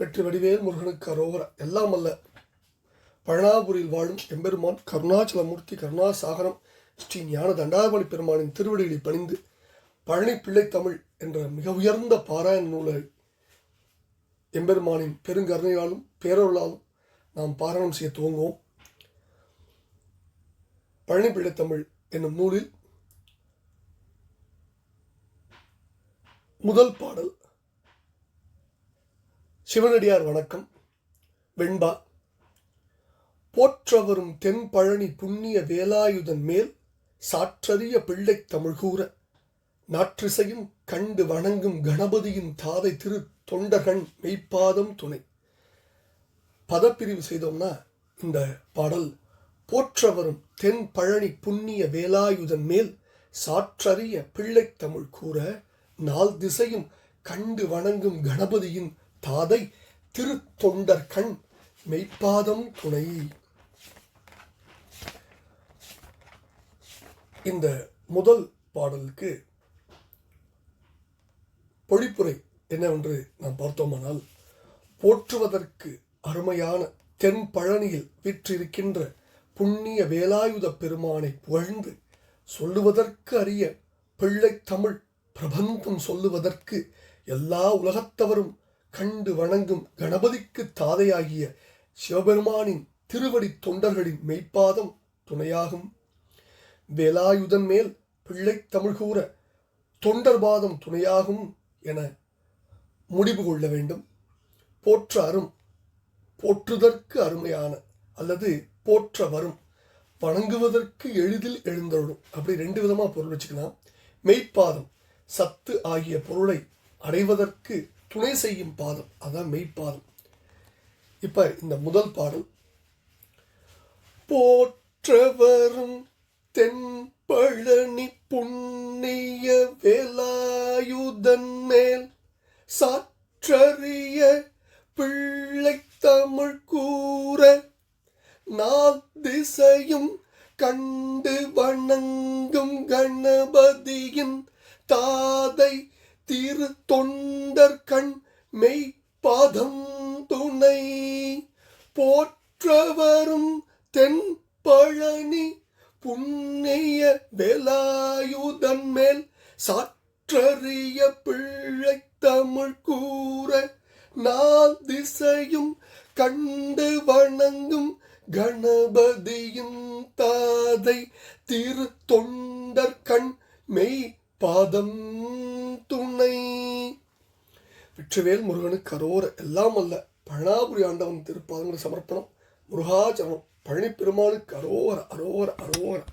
வெற்றி வடிவேல் முருகனுக்கு அரோகர எல்லாம் அல்ல. பழனாபுரியில் வாழும் எம்பெருமான் கருணாச்சலமூர்த்தி கருணாசாகரம் ஸ்ரீ ஞான தண்டாபலி பெருமானின் திருவடிகளை பணிந்து பழனி பிள்ளை தமிழ் என்ற மிக உயர்ந்த பாராயண நூலை எம்பெருமானின் பெருங்கருணையாலும் பேரொருளாலும் நாம் பாராயணம் செய்ய துவங்குவோம். பழனி பிள்ளை தமிழ் என்னும் நூலில் முதல் பாடல் சிவனடியார் வணக்கம். வெண்பா. போற்றவரும் தென்பழனி புண்ணிய வேலாயுதன் மேல் சாற்றறிய பிள்ளைத் தமிழ்கூற. நாற்றிசையும் கண்டு வணங்கும் கணபதியின் தாதை திரு தொண்டர்கண் மெய்ப்பாதம் துணை. பதப்பிரிவு செய்தோம்னா இந்த பாடல் போற்றவரும் தென்பழனி புண்ணிய வேலாயுதன் மேல் சாற்றறிய பிள்ளை தமிழ் கூற நாள் திசையும் கண்டு வணங்கும் கணபதியின் தாதை திருத்தொண்டர் கண் மெய்ப்பாதம் துணை. இந்த முதல் பாடலுக்கு பொழிப்புரை என்னவென்று நாம் பார்த்தோமானால் போற்றுவதற்கு அருமையான தென் பழனியில் விற்றிருக்கின்ற புண்ணிய வேலாயுத பெருமானை புகழ்ந்து சொல்லுவதற்கு அறிய பிள்ளைத் தமிழ் பிரபந்தம் சொல்லுவதற்கு எல்லா உலகத்தவரும் கண்டு வணங்கும் கணபதிக்கு தாதையாகிய சிவபெருமானின் திருவடி தொண்டர்களின் மெய்ப்பாதம் துணையாகும். வேலாயுதன் மேல் பிள்ளைத் தமிழ் கூற தொண்டர் பாதம் துணையாகும் என முடிவு கொள்ள வேண்டும். போற்ற அரும் போற்றுதற்கு அருமையான அல்லது போற்ற வரும் வணங்குவதற்கு எளிதில் எழுந்தருளும். அப்படி ரெண்டு விதமாக பொருள் வச்சுக்கலாம். மெய்ப்பாதம் சத்து ஆகிய பொருளை அடைவதற்கு துணை செய்யும் பாதம் அதான் மெய்ப்பாதம். இப்போ இந்த முதல் பாடல். போற்றவரும் தென்பழனி புண்ணிய வேலாயுதன் மேல் சாற்றறிய பிள்ளை தமிழ் கூற நாள் திசையும் கண்டு வணங்கும் கணபதியின் தாதை திரு தொண்டர் கண் மெய் துணை. போற்றவரும் தென் பழனி புண்ணிய வேலாயுதன் மேல் சாற்றறிய பிள்ளை தமிழ் கூற நான் திசையும் கண்டு வணங்கும் கணபதியின் தாதை திரு தொண்டர் கண் மெய் பாதம் துணை விற்றுவேல் முருகனுக்கு அரோர எல்லாம் அல்ல. பழனாபுரி ஆண்டவன் திருப்பாதங்களை சமர்ப்பணம். முருகாச்சரணம். பழனி பெருமாளுக்கு அரோர அரோர அரோர.